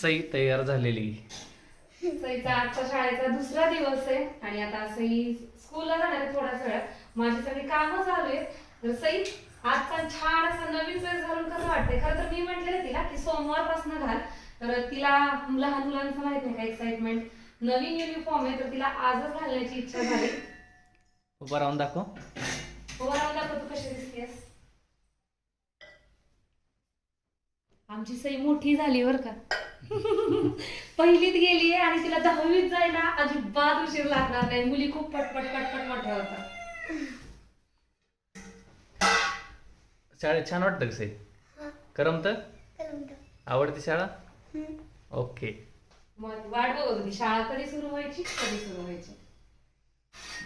सई तयार झालेली. सईचा आजचा शाळेचा दुसरा दिवस आहे आणि आता सई स्कूलला जाणार आहे थोड्याच वेळात. माझी सगळी कामं चालू आहेत. तर सई आजचा छान असा नवीन ड्रेस घालून कसं वाटतंय? खरं तर मी म्हटलेलं तिला की सोमवारपासून घाल. तर तिला लहान मुलांचं माहीत नाही का एक्साइटमेंट नवीन युनिफॉर्म आहे तर तिला आजच घालण्याची इच्छा झाली. उभा राहून दाखव. ओव्हरऑल दाखव तू कशी दिसतेस. आमची सई मोठी झाली बर का. पहिलीत गेली आहे आणि तिला दहावीत जायला अजिबात उशीर लागणार नाही. मुली खूप पटपट पटपट मोठ्या होतात. शाळेत छान वाटतं कसे करमत? आवडते शाळा? ओके. मग वाट बघत होती. शाळा कधी सुरू व्हायची? कधी सुरू व्हायची?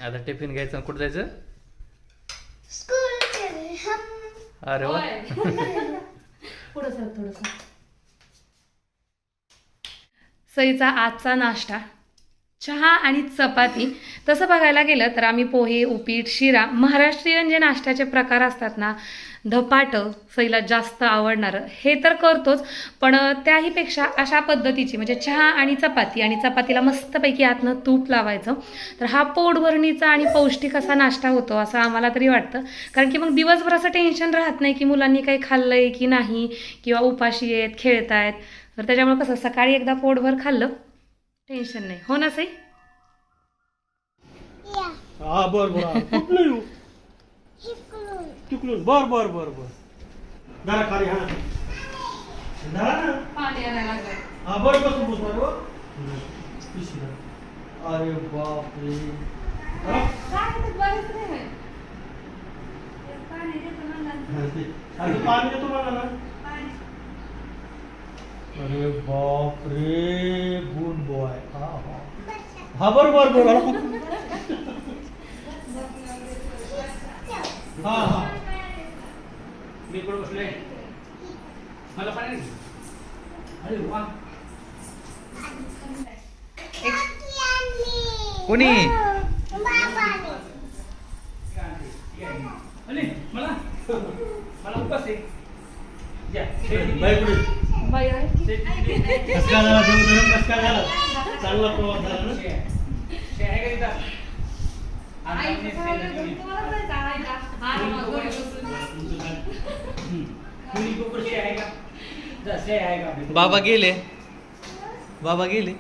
आता टिफिन घ्यायचं कुठं जायचं? अरे. पुढं सर थोडस सईचा आजचा नाश्ता. चहा आणि चपाती. तसं बघायला गेलं तर आम्ही पोहे उपीट शिरा महाराष्ट्रीयन जे नाश्त्याचे प्रकार असतात ना धपाटं सईला जास्त आवडणारं. हे तर करतोच पण त्याहीपेक्षा अशा पद्धतीची म्हणजे चहा आणि चपाती आणि चपातीला मस्तपैकी आतनं तूप लावायचं. तर हा पोटभरणीचा आणि पौष्टिक असा नाश्ता होतो असं आम्हाला तरी वाटतं. कारण की मग दिवसभर असं टेन्शन राहत नाही की मुलांनी काही खाल्लं आहे की नाही किंवा उपाशी आहेत खेळतायत. तर त्याच्यामुळे कसं सकाळी एकदा पोटभर खाल्लं टेन्शन नाही. हो ना सई? हा बर बर. हा. तिकडून. बर बर बर बर. जरा खाली हा. धरा ना. पाणी आणायला लागलं हा बर बसून बस बर पिशवी धरा. अरे बापरे. पाणी देतो. हा, देतो मला ना पाणी. अरे बापरे गुड बॉय हा हा हा बर बर बर हा हा। मी कुठं बसले मला पाणी अरे वा कोणी अरे मला। मला उपास आहे। या, बाई कुठे बाई आहे? कस काय झाला देवधर्म कस काय झाला चांगला प्रवास झाला ना आईचं सांगायला तर तुम्हालाच नाही सांगायचं. हा, मग घरी बसून. बाबा गेले बाबा गेले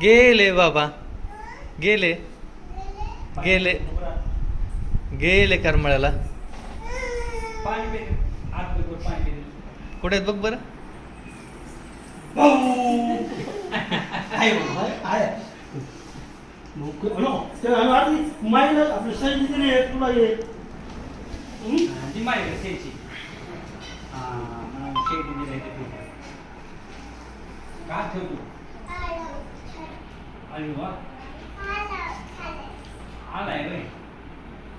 गेले बाबा गेले गेले गेले करमळ्याला. कुठे आहेत बघ बरं? क- आम्ही आधी माहिती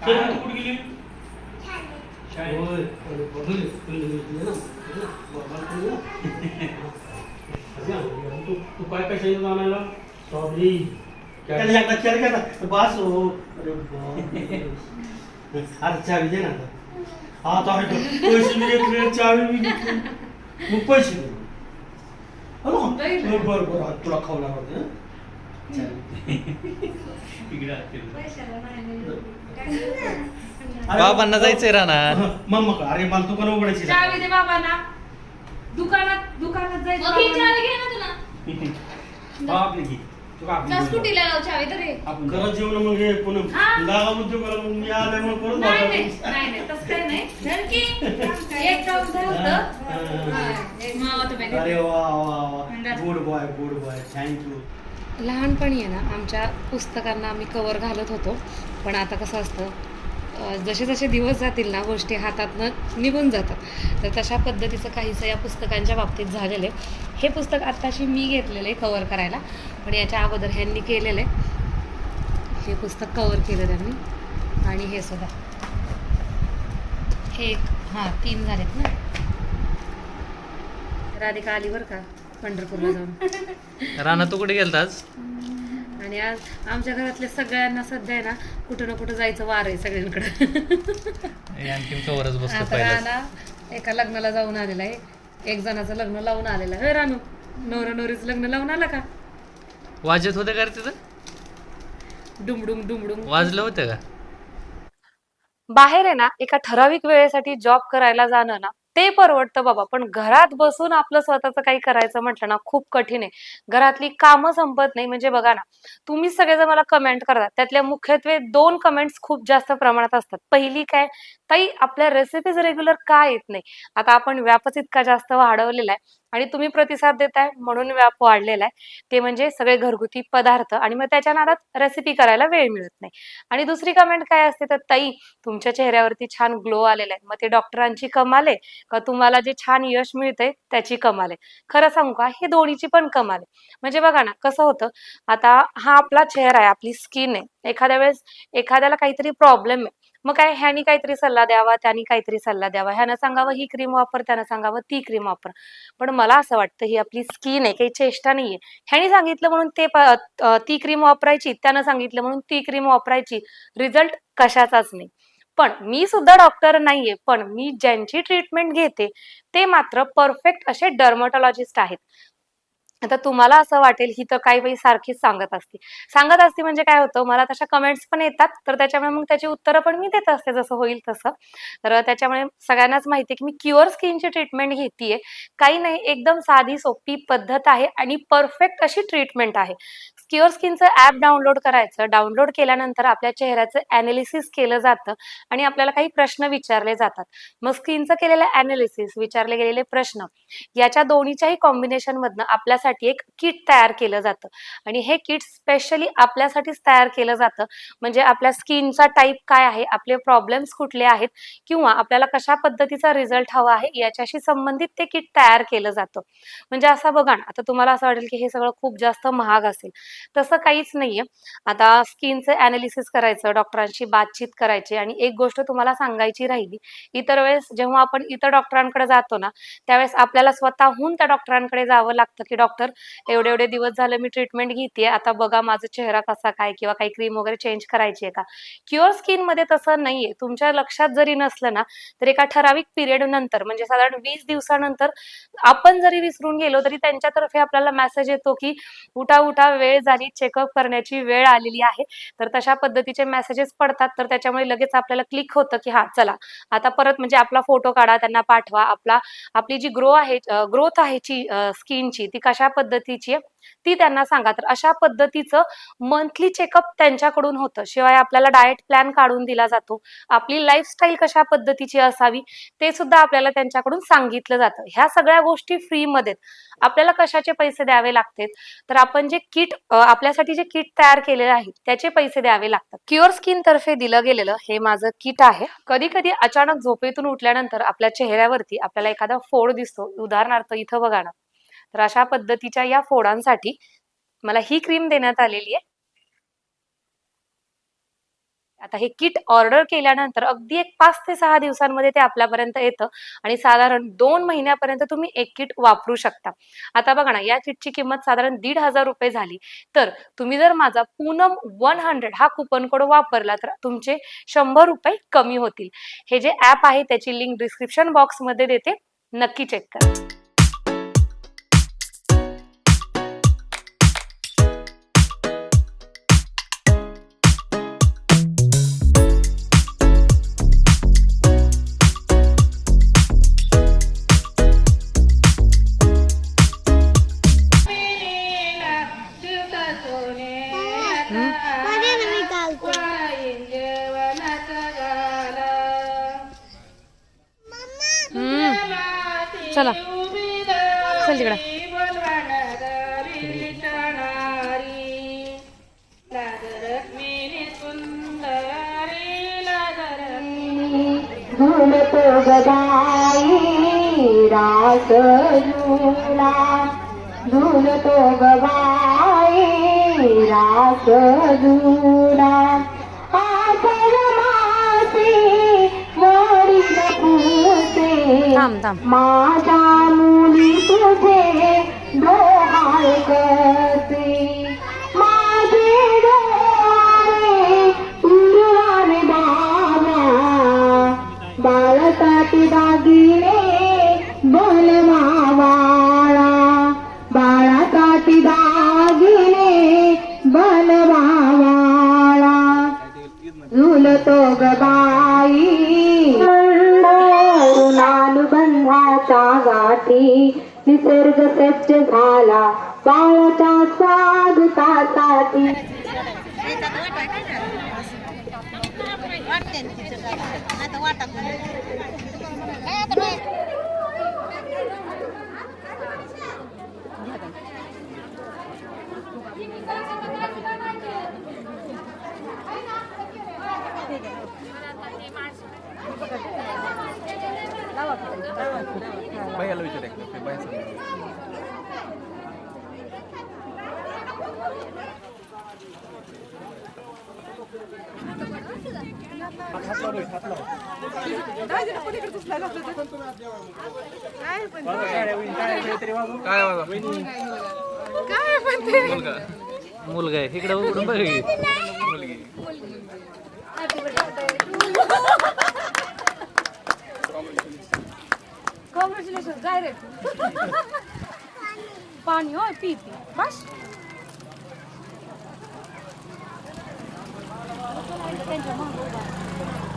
आपलं सैनिक ये तुला ये हं? सैनिक कुठे गेली होय. अरे बाबा, गेली ना. गेली ना. बाबा, गेली ना. अरे, तू तू काय काय सैनिक आणायला स्ट्रॉबेरी त्याला एकदा चेअर घ्या ना बास हो अरे बापरे. अरे चावी दे ना आता. हा आता आहे तो. पैसे मी घेतले चावी मी घेतली मग पैसे दे हॅलो नाही. बरं बरं बरं आता तुला खाऊ लागत बाबांना जायचंय. हं, मग मग अरे मला दुकान उघडायची चावी दे बाबांना दुकानात दुकानात जायचं मग ही बाबांना. चावी घे ना तुला जा स्कूटीला लाव चावी तर रे करत जेवण मग हे हा. लागा मग मी आले मग परत नाही बाबा- नाही नाही नाही तसं काही नाही धर की एक काम झालं होतं. हा. एक- मावा तो. अरे वा वा वा अंदाज. Good bye good bye thank you लहानपणी आहे ना आमच्या पुस्तकांना आम्ही कवर घालत होतो. पण आता कसं असतं जसे जसे दिवस जातील ना गोष्टी हातातनं निघून जातात. तर तशा पद्धतीचं काहीसं या पुस्तकांच्या बाबतीत झालेलं आहे. हे पुस्तक आत्ताशी मी घेतलेलं आहे कवर करायला. पण याच्या अगोदर ह्यांनी केलेलं आहे. हे पुस्तक कवर केलं त्यांनी. आणि हे सुद्धा. हे एक हां तीन झालेत ना. राधिका आली बरं का? पंढरपूरला जाऊन. रानात तू कुठे गेलता आज आणि आज आमच्या घरातल्या सगळ्यांना सध्या आहे ना कुठं ना कुठं जायचं वार आहे सगळ्यांकडं. आणखीन कवरच बसतो आता पहिलाच. राणा एका लग्नाला जाऊन आलेला आहे. एक जणाचं लग्न लावून आलेलं आहे. होय रानू नवरा नवरीचं लग्न लावून आला का? वाजत होतं का रे तिथं? डुमडुम डुमडुम. वाजलं होतं का? बाहेर आहे ना एका ठराविक वेळेसाठी जॉब करायला जाणं ना ते परवडतं बाबा. पण घरात बसून आपलं स्वतःचं काही करायचं म्हटलं ना खूप कठीण आहे. घरातली कामं संपत नाही. म्हणजे बघा ना तुम्ही सगळेजण मला कमेंट करतात. त्यातल्या मुख्यत्वे दोन कमेंट्स खूप जास्त प्रमाणात असतात. पहिली काय ताई आपल्या रेसिपीज रेग्युलर का येत नाही? आता आपण व्यापच इतका जास्त वाढवलेला आहे. आणि तुम्ही प्रतिसाद देताय म्हणून व्याप वाढलेला आहे ते म्हणजे सगळे घरगुती पदार्थ आणि मग त्याच्या नादात रेसिपी करायला वेळ मिळत नाही. आणि दुसरी कमेंट काय असते? तर ताई तुमच्या चेहऱ्यावरती छान ग्लो आलेला आहे. मग ते डॉक्टरांची कमाल आहे का? तुम्हाला जे छान यश मिळतंय त्याची कमाल आहे. खरं सांगू का? हे दोन्हीची पण कमाल आहे. म्हणजे बघा ना कसं होतं? आता हा आपला चेहरा आहे आपली स्किन आहे. एखाद्या वेळेस एखाद्याला काहीतरी प्रॉब्लेम आहे. मग काय ह्यानी काहीतरी सल्ला द्यावा त्यानी काहीतरी सल्ला द्यावा. ह्यानं सांगावं ही क्रीम वापर त्यानं सांगावं ती क्रीम वापर. पण मला असं वाटतं ही आपली स्किन आहे काही चेष्टा नाहीये. ह्यानी सांगितलं म्हणून ते ती क्रीम वापरायची त्यानं सांगितलं म्हणून ती क्रीम वापरायची. रिझल्ट कशाचाच नाही. पण मी सुद्धा डॉक्टर नाहीये पण मी ज्यांची ट्रीटमेंट घेते ते मात्र परफेक्ट असे डर्मटॉलॉजिस्ट आहेत. आता तुम्हाला असं वाटेल ही तर काही बाई सारखीच सांगत असते. सांगत असते म्हणजे काय होतं मला तशा कमेंट्स पण येतात तर त्याच्यामुळे मग त्याची उत्तरं पण मी देत असते जसं होईल तसं. तर त्याच्यामुळे सगळ्यांनाच माहिती आहे की मी क्युअर स्किनची ट्रीटमेंट घेतेय. काही नाही एकदम साधी सोपी पद्धत आहे आणि परफेक्ट अशी ट्रीटमेंट आहे. क्युअर स्किनचं ऍप डाउनलोड करायचं डाउनलोड केल्यानंतर आपल्या चेहऱ्याचं ॲनालिसिस केलं जातं आणि आपल्याला काही प्रश्न विचारले जातात. मग स्किनचं केलेलं ॲनालिसिस विचारले गेलेले प्रश्न याच्या दोन्हीच्याही कॉम्बिनेशन मधनं आपल्यासाठी एक किट तयार केलं जातं. आणि हे किट स्पेशली आपल्यासाठीच तयार केलं जातं. म्हणजे आपल्या स्किनचा टाईप काय आहे आपले प्रॉब्लेम्स कुठले आहेत किंवा आपल्याला कशा पद्धतीचा रिझल्ट हवा आहे याच्याशी संबंधित ते किट तयार केलं जातं. म्हणजे असं बघा ना आता तुम्हाला असं वाटेल की हे सगळं खूप जास्त महाग असेल. तसं काहीच नाहीये. आता स्किनचं अनालिसिस करायचं डॉक्टरांशी बातचीत करायची आणि एक गोष्ट तुम्हाला सांगायची राहिली इतर वेळेस जेव्हा आपण इतर डॉक्टरांकडे जातो ना त्यावेळेस आपल्याला स्वतःहून त्या डॉक्टरांकडे जावं लागतं की डॉक्टर एवढे एवढे दिवस झाले मी ट्रीटमेंट घेते आता बघा माझा चेहरा कसा काय किंवा काही क्रीम वगैरे चेंज करायची आहे का? क्युअर स्किनमध्ये तसं नाहीये. तुमच्या लक्षात जरी नसलं ना तर एका ठराविक पिरियड नंतर म्हणजे साधारण वीस दिवसानंतर आपण जरी विसरून गेलो तरी त्यांच्यातर्फे आपल्याला मेसेज येतो की उठा उठा वेळ झाली चेकअप करण्याची वेळ आलेली आहे. तर तशा पद्धतीचे मेसेजेस पडतात तर त्याच्यामुळे लगेच आपल्याला क्लिक होतं की हा चला. आता परत म्हणजे आपला फोटो काढा त्यांना पाठवा. आपला आपली जी ग्रो आहे ग्रोथ आहे ची स्किनची ती कशा पद्धतीची आहे ती त्यांना सांगा. तर अशा पद्धतीचं मंथली चेकअप त्यांच्याकडून होतं. शिवाय आपल्याला डाएट प्लॅन काढून दिला जातो. आपली लाईफस्टाईल कशा पद्धतीची असावी ते सुद्धा आपल्याला त्यांच्याकडून सांगितलं जातं. ह्या सगळ्या गोष्टी फ्रीमध्ये आपल्याला कशाचे पैसे द्यावे लागतात? तर आपण जे किट आपल्यासाठी जे किट तयार केलेले आहे त्याचे पैसे द्यावे लागतात. क्युअर स्किन तर्फे दिलं गेलेलं हे माझं किट आहे. कधी कधी अचानक झोपेतून उठल्यानंतर आपल्या चेहऱ्यावरती आपल्याला एखादा फोड दिसतो. उदाहरणार्थ इथं बघा ना. तर अशा पद्धतीच्या या फोडांसाठी मला ही क्रीम देण्यात आलेली आहे. आता हे किट ऑर्डर केल्यानंतर अगदी एक पाच ते सहा दिवसांमध्ये ते आपल्यापर्यंत येतं. आणि साधारण दोन महिन्यापर्यंत तुम्ही एक किट वापरू शकता. आता बघा ना या किटची किंमत साधारण दीड हजार रुपये झाली. तर तुम्ही जर माझा पूनम वन हंड्रेड हा कुपन कोड वापरला तर तुमचे शंभर रुपये कमी होतील. हे जे ऍप आहे त्याची लिंक डिस्क्रिप्शन बॉक्समध्ये देते. नक्की चेक करा. झुलतो गदाई रास झुला झुलतो गबाई रास झुला आषाढ मासे वडील पूसे थांब थांब. माझ्या मुली तुझे डोहाळ करते. झुलतो गबाई अनुबंधाचा गाठी निसर्ग सज्ज झाला. बाळाच्या स्वागतासाठी काय पण ते मुलगा मुलगा आहे. इकडे उघडून बघ. की. कॉंग्रॅच्युलेशन डायरेक्ट पाणी होय पी पी. बस. 我们过来一起看熊